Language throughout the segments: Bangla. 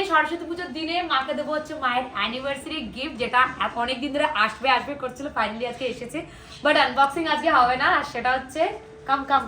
আজকে সরস্বতী পুজোর দিনে মাকে দেবো হচ্ছে মায়ের অ্যানিভার্সারি গিফট যেটা অনেক দিন ধরে আসবে আসবে করছিল ফাইনালি আজকে এসেছে। বাট আনবক্সিং আজকে হবে না আর সেটা হচ্ছে কাম কাম।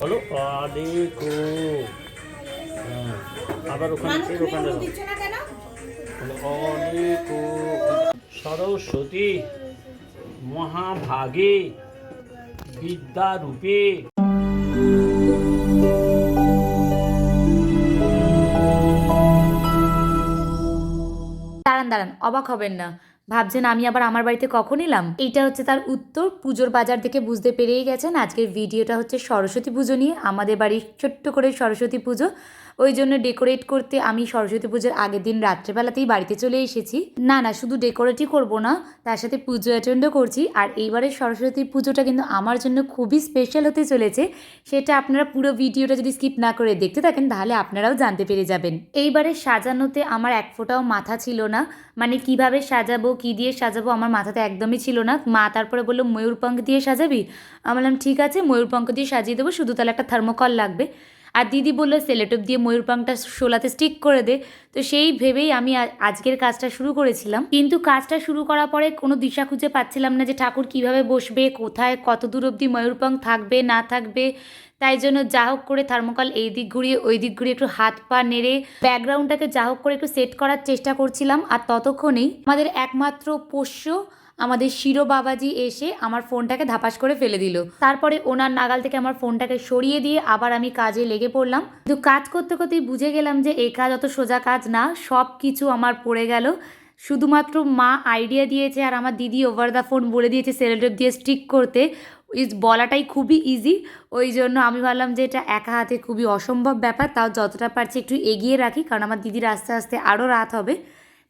বলো অনেকো হ্যাঁ, আবার ওখানে ওখানে কেন? সরস্বতী মহাভাগে বিদ্যারূপে দাঁড়ান, অবাক হবেন না। ভাবছেন আমি আবার আমার বাড়িতে কখন এলাম? এটা হচ্ছে তার উত্তর। পুজোর বাজার থেকে বুঝতে পেরেই গেছেন। আজকের ভিডিওটা হচ্ছে সরস্বতী পুজো নিয়ে। আমাদের বাড়ির ছোট্ট করে সরস্বতী পুজো। ওই জন্য ডেকোরেট করতে আমি সরস্বতী পুজোর আগের দিন রাত্রেবেলাতেই বাড়িতে চলে এসেছি। না না, শুধু ডেকোরেটই করব না, তার সাথে পুজো অ্যাটেন্ডও করছি। আর এইবারের সরস্বতী পুজোটা কিন্তু আমার জন্য খুবই স্পেশাল হতে চলেছে। সেটা আপনারা পুরো ভিডিওটা যদি স্কিপ না করে দেখতে থাকেন, তাহলে আপনারাও জানতে পেরে যাবেন। এইবারে সাজানোতে আমার এক ফোঁটাও মাথা ছিল না। মানে কীভাবে সাজাবো, কি দিয়ে সাজাবো আমার মাথাতে একদমই ছিল না। মা তারপরে বলল, ময়ূরপঙ্খ দিয়ে সাজাবি? আমি বললাম, ঠিক আছে, ময়ূরপঙ্খ দিয়ে সাজিয়ে দেবো, শুধু তাহলে একটা থার্মোকল লাগবে। আর দিদি বলল সেলেটপ দিয়ে ময়ূরপঙ্খটা শোলাতে স্টিক করে দে। তো সেই ভেবেই আমি আজকের কাজটা শুরু করেছিলাম। কিন্তু কাজটা শুরু করার পরে কোনো দিশা খুঁজে পাচ্ছিলাম না যে ঠাকুর কীভাবে বসবে, কোথায় কত দূর অবধি ময়ূরপঙ্খ থাকবে, না থাকবে। তাই জন্য যা হোক করে থার্মোকল এই দিক ঘুরিয়ে, ওই দিক ঘুরিয়ে একটু হাত পা নেড়ে ব্যাকগ্রাউন্ডটাকে যা হোক করে একটু সেট করার চেষ্টা করছিলাম। আর ততক্ষণেই আমাদের একমাত্র পোষ্য আমাদের শিরো বাবাজি এসে আমার ফোনটাকে ধাপাস করে ফেলে দিল। তারপরে ওনার নাগাল থেকে আমার ফোনটাকে সরিয়ে দিয়ে আবার আমি কাজে লেগে পড়লাম। কিন্তু কাজ করতে করতেই বুঝে গেলাম যে এই কাজ অত সোজা কাজ না, সব কিছু আমার পড়ে গেল। শুধুমাত্র মা আইডিয়া দিয়েছে আর আমার দিদি ওভার দ্য ফোন বলে দিয়েছে সেলোটেপ দিয়ে স্টিক করতে। বলাটাই খুবই ইজি ওই জন্য আমি ভাবলাম যে এটা একা হাতে খুবই অসম্ভব ব্যাপার, তাও যতটা পারছি একটু এগিয়ে রাখি, কারণ আমার দিদির আস্তে আস্তে আরও রাত হবে।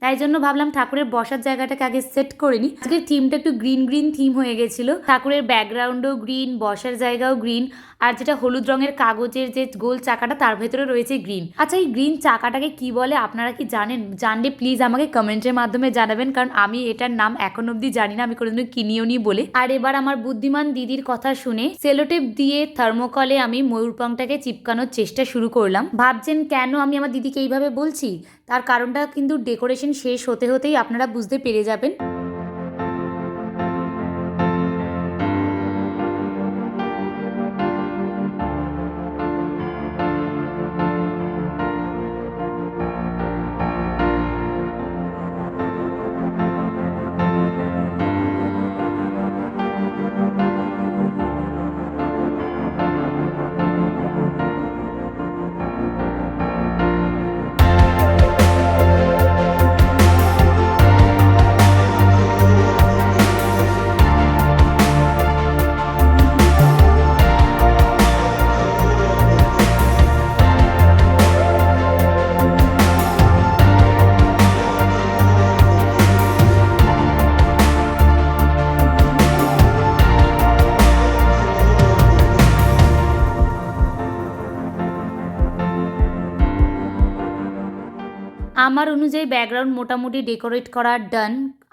তাই জন্য ভাবলাম ঠাকুরের বসার জায়গাটাকে আগে সেট করে নিই। আজকের থিমটা একটু গ্রিন গ্রিন থিম হয়ে গেছিল। ঠাকুরের ব্যাকগ্রাউন্ডও গ্রিন বসার জায়গাও গ্রিন আর যেটা হলুদ রঙের কাগজের যে গোল চাকাটা তার ভেতরে রয়েছে গ্রিন আচ্ছা এই গ্রিন চাকাটাকে কি বলে আপনারা কি জানেন? জানলে প্লিজ আমাকে কমেন্টের মাধ্যমে জানাবেন, কারণ আমি এটার নাম এখন অবধি জানি না, আমি কোনোদিন কিনিও নি বলে। আর এবার আমার বুদ্ধিমান দিদির কথা শুনে সেলোটেপ দিয়ে থার্মোকলে আমি ময়ূরপংটাকে চিপকানোর চেষ্টা শুরু করলাম। ভাবছেন কেন আমি আমার দিদিকে এইভাবে বলছি? তার কারণটা কিন্তু ডেকোরেশন শেষ হতে হতেই আপনারা বুঝতে পেরে যাবেন। আমার অনুযায়ী ব্যাকগ্রাউন্ড মোটামুটি ডেকোরেট করা ডান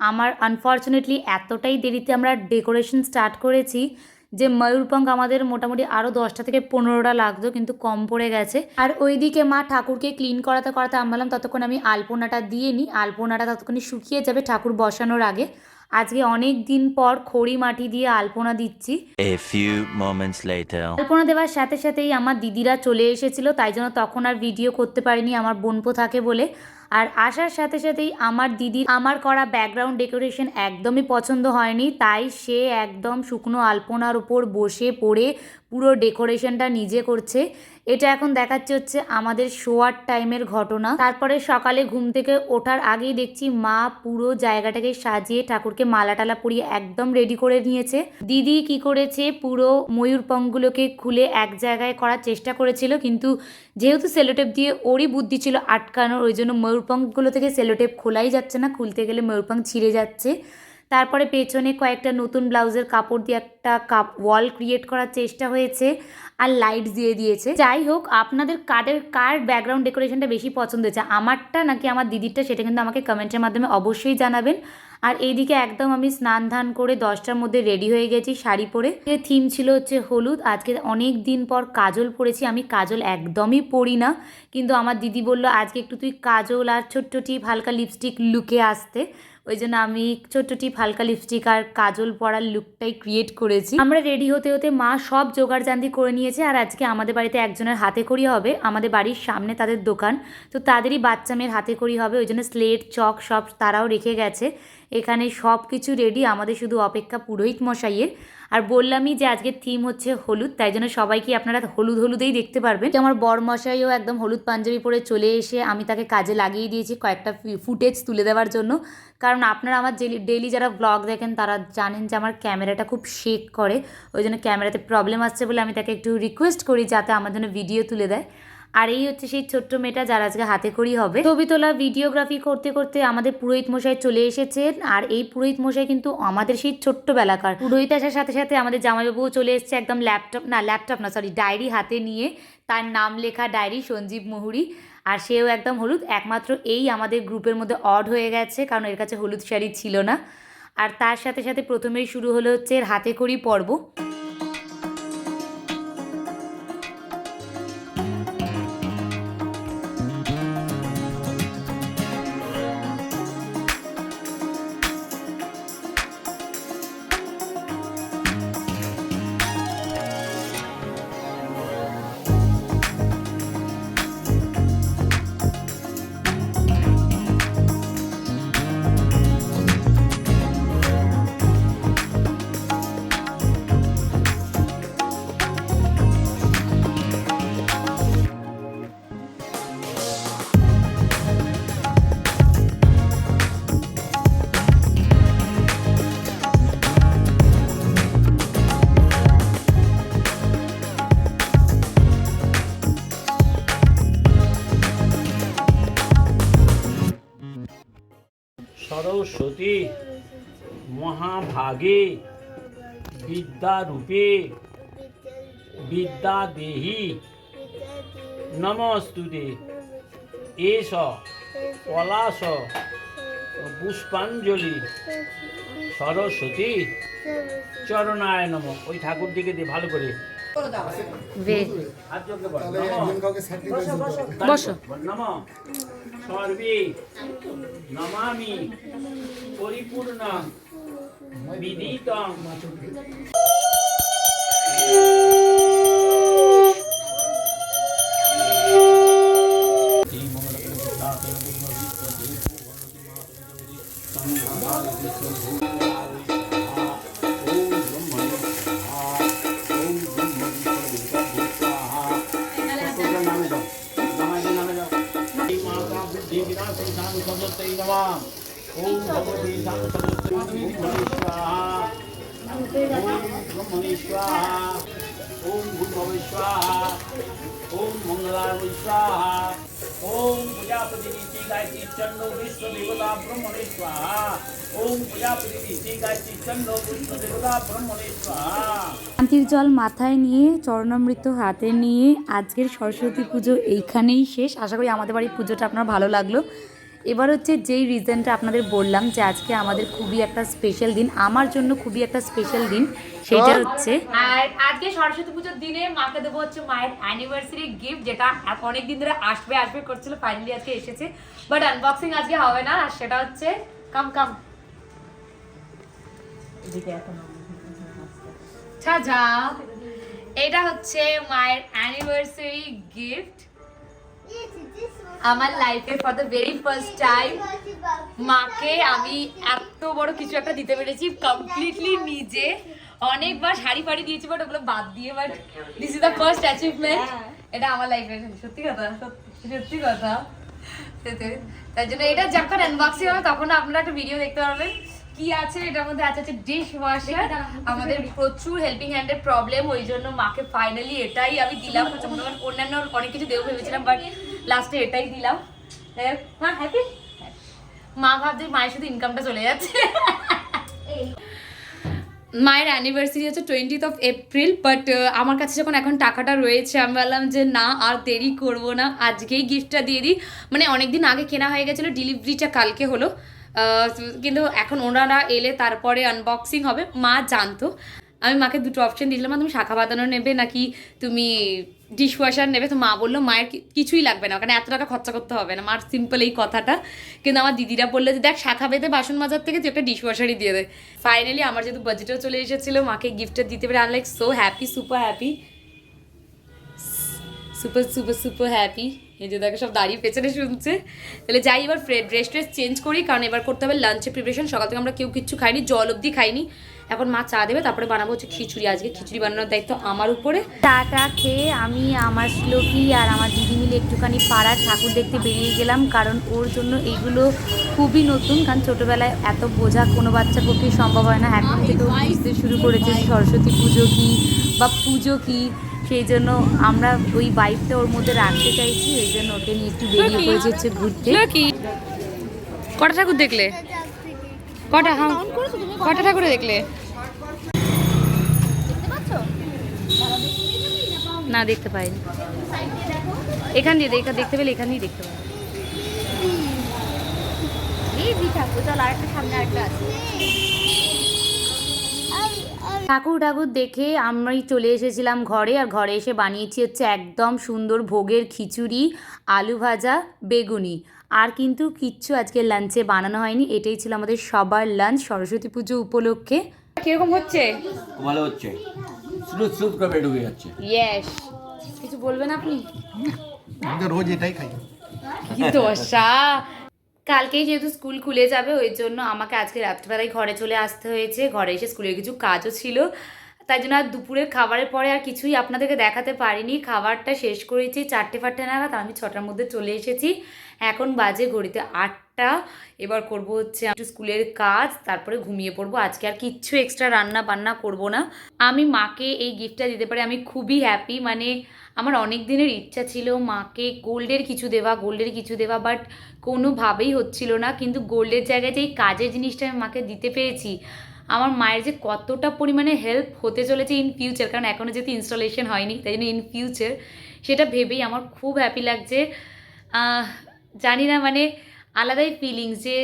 আমার আনফর্চুনেটলি এতটাই দেরিতে আমরা ডেকোরেশন স্টার্ট করেছি যে ময়ূরপঙ্খ আমাদের মোটামুটি আরও দশটা থেকে পনেরোটা লাগতো কিন্তু কম পড়ে গেছে। আর ওইদিকে মা ঠাকুরকে ক্লিন করাতে করাতে আমি বললাম ততক্ষণ আমি আলপনাটা দিয়ে নিই আলপনাটা ততক্ষণে শুকিয়ে যাবে ঠাকুর বসানোর আগে। আজকে অনেক দিন পর খড়ি মাটি দিয়ে আলপনা দিচ্ছি. আলপনা দেওয়ার সাথে সাথেই আমার দিদিরা চলে এসেছিল তাই জন্য তখন আর ভিডিও করতে পারিনি আমার বোনপো থাকে বলে। আর আসার সাথে সাথেই আমার দিদির, আমার করা ব্যাকগ্রাউন্ড ডেকোরেশন একদমই পছন্দ হয়নি। তাই সে একদম শুকনো আলপনার উপর বসে পড়ে পুরো ডেকোরেশনটা নিজে করছে। এটা এখন দেখাচ্ছে হচ্ছে আমাদের শোয়ার টাইমের ঘটনা। তারপরে সকালে ঘুম থেকে ওঠার আগেই দেখছি মা পুরো জায়গাটাকে সাজিয়ে ঠাকুরকে মালা টালা পরিয়ে একদম রেডি করে নিয়েছে। দিদি কি করেছে, পুরো ময়ূরপঙ্খগুলোকে খুলে এক জায়গায় করার চেষ্টা করেছিল, কিন্তু যেহেতু সেলোটেপ দিয়ে ওরই বুদ্ধি ছিল আটকানোর, ওই জন্য ময়ূরপঙ্খগুলো থেকে সেলোটেপ খোলাই যাচ্ছে না, খুলতে গেলে ময়ূরপঙ্খ ছিঁড়ে যাচ্ছে। তারপরে পেছনে কয়েকটা নতুন ব্লাউজের কাপড় দিয়ে একটা কাপ ওয়াল ক্রিয়েট করার চেষ্টা হয়েছে আর লাইট দিয়ে দিয়েছে। যাই হোক, আপনাদের কাদের, কার ব্যাকগ্রাউন্ড ডেকোরেশনটা বেশি পছন্দ হয়েছে, আমারটা নাকি আমার দিদিরটা সেটা কিন্তু আমাকে কমেন্টের মাধ্যমে অবশ্যই জানাবেন। আর এইদিকে একদম আমি স্নান ধান করে দশটার মধ্যে রেডি হয়ে গেছি শাড়ি পরে। থিম ছিল হচ্ছে হলুদ। আজকে অনেক দিন পর কাজল পরেছি, আমি কাজল একদমই পরি না। কিন্তু আমার দিদি বলল, আজকে একটু তুই কাজল আর ছোট্ট টিপ হালকা লিপস্টিক লুকে আসতে। ওই জন্য আমি ছোট্ট টিপ, হালকা লিপস্টিক আর কাজল পরার লুকটাই ক্রিয়েট করেছি। আমরা রেডি হতে হতে মা সব জোগাড় জান্দি করে নিয়েছে আর আজকে আমাদের বাড়িতে একজনের হাতে করি হবে। আমাদের বাড়ির সামনে তাদের দোকান। তো তাদেরই বাচ্চা মেয়ের হাতে করি হবে। ওই জন্য স্লেট চক সব তারাও রেখে গেছে। এখানে সব কিছু রেডি আমাদের শুধু অপেক্ষা পুরোহিত মশাইয়ের। আর বললামই যে আজকের থিম হচ্ছে হলুদ, তাই জন্য সবাইকে আপনারা হলুদ হলুদেই দেখতে পারবেন। আমার বর মশাইও একদম হলুদ পাঞ্জাবি পরে চলে এসে আমি তাকে কাজে লাগিয়ে দিয়েছি কয়েকটা ফুটেজ তুলে দেওয়ার জন্য। কারণ আপনারা আমার ডেলি যারা ব্লগ দেখেন, তারা জানেন যে আমার ক্যামেরাটা খুব শেক করে। ওই জন্য ক্যামেরাতে প্রবলেম আসছে বলে আমি তাকে একটু রিকোয়েস্ট করি যাতে আমার জন্য ভিডিও তুলে দেয়। আর এই হচ্ছে সেই ছোট্ট মেয়েটা যার আজকে হাতে করি হবে। ছবি তোলা ভিডিওগ্রাফি করতে করতে আমাদের পুরোহিত মশাই চলে এসেছেন আর এই পুরোহিত মশাই কিন্তু আমাদের সেই ছোট্টবেলাকার। পুরোহিত আসার সাথে সাথে আমাদের জামাইবাবুও চলে এসেছে একদম ল্যাপটপ না ল্যাপটপ না সরি ডায়েরি হাতে নিয়ে। তার নাম লেখা ডায়েরি সঞ্জীব মুহুরি। আর সেও একদম হলুদ, একমাত্র এই আমাদের গ্রুপের মধ্যে অড হয়ে গেছে, কারণ এর কাছে হলুদ শাড়ি ছিল না। আর তার সাথে সাথে প্রথমেই শুরু হলো হচ্ছে এর হাতে করি পর্ব। সরস্বতী মহাভাগে বিদ্যারূপে বিদ্যা দেহি নমস্তুতে এস, পলাশ, পুষ্পাঞ্জলি। সরস্বতী। চরণায় নম। ওই ঠাকুর দিকে দিয়ে ভালো করে। বসো। নম সর্বে নমামি পরিপূর্ণ বিদিতং ওম ভগবতী শান্তির জল মাথায় নিয়ে, চরণামৃত হাতে নিয়ে আজকের সরস্বতী পুজো এইখানেই শেষ। আশা করি আমাদের বাড়ির পুজোটা আপনার ভালো লাগল। এবার হচ্ছে যেই রিজনটা আপনাদের বললাম যে আজকে আমাদের খুবই একটা স্পেশাল দিন আমার জন্য খুবই একটা স্পেশাল দিন সেটা হচ্ছে আর আজকে সরস্বতী পুজোর দিনে মাকে দেবো হচ্ছে মায়ের অ্যানিভার্সারি গিফট যেটা অনেক দিন ধরে আসবে আসবে করছিল ফাইনালি আজকে এসেছে। বাট আনবক্সিং আজকে হবে না আর সেটা হচ্ছে কাম কাম ছাজা এটা হচ্ছে মায়ের অ্যানিভার্সারি গিফট আমার লাইফে for the very first time মাকে আমি এত বড় কিছু একটা দিতে পেরেছি কমপ্লিটলি নিজে। অনেকবার শাড়ি ফাড়ি দিয়েছি বাট ওগুলো বাদ দিয়ে but this is the first achievement এটা আমার লাইফে সত্যি কথা সত্যি কথা। সেটাই। তার জন্য এটা যখন আনবক্সিং হবে তখন আপনারা একটা ভিডিও দেখতে পারবেন। কি আছে এটার মধ্যে আছে হচ্ছে ডিশ ওয়াশার আমাদের প্রচুর হেল্পিং হ্যান্ডের প্রবলেম ওই জন্য মাকে ফাইনালি এটাই আমি দিলাম। মনে অন্যান্য অনেক কিছু দেবো ভেবেছিলাম বাট লাস্টে এটাই দিলাম। মা হ্যাপি মা ভাবছে মায়ের শুধু ইনকামটা চলে যাচ্ছে। মায়ের অ্যানিভার্সারি হচ্ছে টোয়েন্টিথ অফ এপ্রিল বাট আমার কাছে যখন এখন টাকাটা রয়েছে আমি বললাম যে না আর দেরি করব না। আজকেই গিফটটা দিয়ে দিই। মানে অনেক দিন আগে কেনা হয়ে গেছিল ডেলিভারিটা কালকে হলো। কিন্তু এখন ওনারা এলে তারপরে আনবক্সিং হবে। মা জানতো। আমি মাকে দুটো অপশন দিলাম তুমি শাখা বাঁধানো নেবে নাকি তুমি ডিশ ওয়াশার নেবে? তো মা বলল, মায়ের কিছুই লাগবে না, কারণ এত টাকা খরচা করতে হবে না। মার সিম্পল এই কথাটা। কিন্তু আমার দিদিরা বলল যে, দেখ, শাখা বেঁধে বাসন মাজার থেকে তুই একটা ডিশ ওয়াশারই দিয়ে দে। ফাইনালি আমার যেহেতু বাজেটও চলে এসেছিল, মাকে গিফটটা দিতে পেরে I like so happy super happy super super super happy এই যে দেখো সব দাঁড়িয়ে পেছনে শুনছে। তাহলে যাই এবার ড্রেস ট্রেস চেঞ্জ করি কারণ এবার করতে হবে লাঞ্চে প্রিপারেশন সকাল থেকে আমরা কেউ কিচ্ছু খাইনি জল অবধি খাইনি। এখন মা চা দেবে তারপরে বানাবো হচ্ছে খিচুড়ি আজকে। খিচুড়ি বানানোর দায়িত্ব আমার উপরে। চাটা খেয়ে আমি আমার শ্লোকি আর আমার দিদি মিলে একটুখানি পাড়ার ঠাকুর দেখতে বেরিয়ে গেলাম কারণ ওর জন্য এইগুলো খুবই নতুন কারণ ছোটোবেলায় এত বোঝা কোনো বাচ্চার পক্ষে সম্ভব হয় না। এখন থেকে বুঝতে শুরু করেছে সরস্বতী পুজো কী বা পুজো কী সেই জন্য আমরা ওই বাইকটা ওর মধ্যে রাখতে চাইছি ওই জন্য ওকে নিয়ে একটু বেরিয়ে পড়েছে হচ্ছে ঘুরতে। কটা ঠাকুর দেখলে? কটা হ্যাঁ কটা ঠাকুরে দেখলে? না দেখতে পাইনি। এখান দিয়ে দেখা দেখতে পেলে এখানেই দেখতে পাই ঠাকুর ঠাকুর ঠাকুর দেখে আমরাই চলে এসেছিলাম ঘরে আর ঘরে এসে বানিয়েছি হচ্ছে একদম সুন্দর ভোগের খিচুড়ি আলু ভাজা বেগুনি। আর কিন্তু কিচ্ছু আজকে লাঞ্চে বানানো হয়নি এটাই ছিল আমাদের সবার লাঞ্চ সরস্বতী পুজো উপলক্ষে। কীরকম হচ্ছে? ভালো হচ্ছে। স্লুপ করে ঢুকে যাচ্ছে। ইয়েস কিছু বলবেন আপনি? আমি তো রোজ এটাই খাই। কি দশা! কালকেই যেহেতু স্কুল খুলে যাবে, ওই জন্য আমাকে আজকে রাত্রিবেলায় ঘরে চলে আসতে হয়েছে। ঘরে এসে স্কুলের কিছু কাজও ছিল। তাই জন্য আর দুপুরের খাবারের পরে আর কিছুই আপনাদেরকে দেখাতে পারিনি। খাবারটা শেষ করেছি চারটে ফারটে নাগাদ, আমি ছটার মধ্যে চলে এসেছি। এখন বাজে ঘড়িতে আটটা এবার করব হচ্ছে একটু স্কুলের কাজ, তারপরে ঘুমিয়ে পড়ব। আজকে আর কিচ্ছু এক্সট্রা রান্না বান্না করব না। আমি মাকে এই গিফটটা দিতে পারি, আমি খুবই হ্যাপি মানে আমার অনেক দিনের ইচ্ছা ছিল মাকে গোল্ডের কিছু দেওয়া, গোল্ডের কিছু দেওয়া বাট কোনোভাবেই হচ্ছিল না। কিন্তু গোল্ডের জায়গায় যে এই কাজের জিনিসটা আমি মাকে দিতে পেরেছি, আমার মায়ের যে কতটা পরিমাণে হেল্প হতে চলেছে ইন ফিউচার কারণ এখনও যেহেতু ইনস্টলেশন হয়নি, তাই জন্য ইন ফিউচার সেটা ভেবেই আমার খুব হ্যাপি লাগছে। জানি না মানে আলাদাই ফিলিংস যে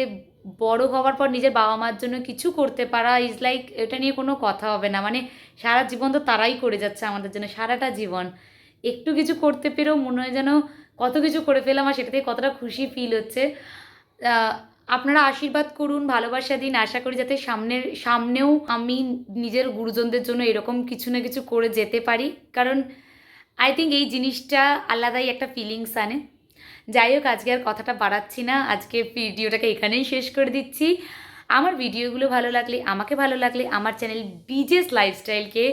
বড় হওয়ার পর নিজের বাবা মার জন্য কিছু করতে পারা ইজ লাইক এটা নিয়ে কোনো কথা হবে না। মানে সারা জীবন তো তারাই করে যাচ্ছে আমাদের জন্য, সারাটা জীবন। একটু কিছু করতে পেরেও মনে হয় যেন কত কিছু করে ফেলাম আর সেটা থেকে কতটা খুশি ফিল হচ্ছে। আপনারা আশীর্বাদ করুন, ভালোবাসা দিন, আশা করি যাতে সামনের, সামনেও আমি নিজের গুরুজনদের জন্য এরকম কিছু না কিছু করে যেতে পারি। কারণ আই থিঙ্ক এই জিনিসটা আলাদাই একটা ফিলিংস আনে। যাই হোক, আজকে আর কথাটা বাড়াচ্ছি না। আজকে ভিডিওটাকে এখানেই শেষ করে দিচ্ছি। আমার ভিডিওগুলো ভালো লাগলে, আমাকে ভালো লাগলে আমার চ্যানেল বিজেস লাইফস্টাইলকে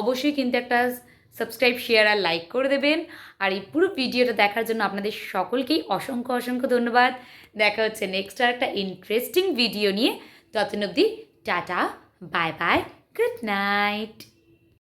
অবশ্যই কিন্তু একটা সাবস্ক্রাইব, শেয়ার আর লাইক করে দেবেন। আর এই পুরো ভিডিওটা দেখার জন্য আপনাদের সকলকেই অসংখ্য অসংখ্য ধন্যবাদ। দেখা হচ্ছে নেক্সট আর একটা ইন্টারেস্টিং ভিডিও নিয়ে। ততদিন অবধি tata bye bye good night